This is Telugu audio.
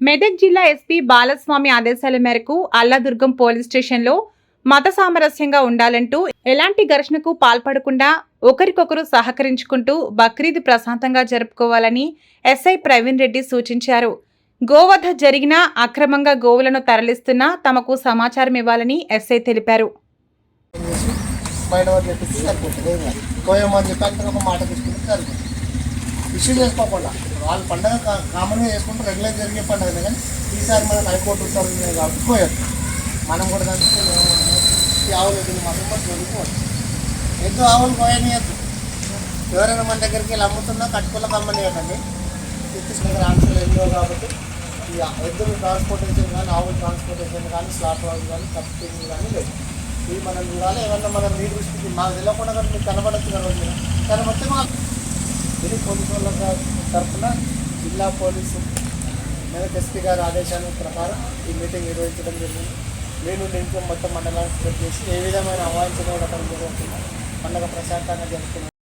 మెదక్ జిల్లా ఎస్పీ బాలస్వామి ఆదేశాల మేరకు అల్లాదుర్గం పోలీస్ స్టేషన్లో మత సామరస్యంగా ఉండాలంటూ ఎలాంటి ఘర్షణకు పాల్పడకుండా ఒకరికొకరు సహకరించుకుంటూ బక్రీద్ ప్రశాంతంగా జరుపుకోవాలని ఎస్ఐ ప్రవీణ్ రెడ్డి సూచించారు. గోవధ జరిగిన అక్రమంగా గోవులను తరలిస్తున్నా తమకు సమాచారం ఇవ్వాలని ఎస్ఐ తెలిపారు. బయట చెప్పేసి సరిపోతుంది. కోయమని చెప్పి మాట తీసుకుంటే సరిపోతుంది. ఇష్యూ చేసుకోకుండా. వాళ్ళు పండగ కామన్గా చేసుకుంటే రెగ్యులర్ జరిగే పండుగ కానీ ఈసారి మనం హైకోర్టు ఉత్తర్వులు ఉన్నాయి కాబట్టి మనం కూడా కలిసి ఆవులు ఎదురు మాత్రం కూడా చదువుకోవచ్చు ఎద్దు ఆవులు పోయనియద్దు ఎవరైనా మన దగ్గరికి వెళ్ళి అమ్ముతున్నా కట్టుకులకు అమ్మనియకండి చెప్పేసి దగ్గర ఆన్సర్లు ఎన్నో కాబట్టి ఈ ఎద్దులు ట్రాన్స్పోర్టేషన్ కానీ ఆవుల ట్రాన్స్పోర్టేషన్ కానీ స్లాట్ హౌస్ కానీ కప్పింగ్ కానీ లేదు. ఇవి మనం చూడాలి. ఏమన్నా మనం మీ దృష్టికి మాకు తెలియకుండా మీకు కనబడచ్చు కదా కనబడితే మాకు ఇది పోలీసు వాళ్ళ తరఫున జిల్లా పోలీసు మెదక్ ఎస్పీ గారి ఆదేశాల ప్రకారం ఈ మీటింగ్ నిర్వహించడం జరిగింది. నేను నేను మొత్తం మండలానికి చేసి ఏ విధమైన అవాయించడం జరుగుతుంది పండుగ ప్రశాంతంగా జరుగుతుంది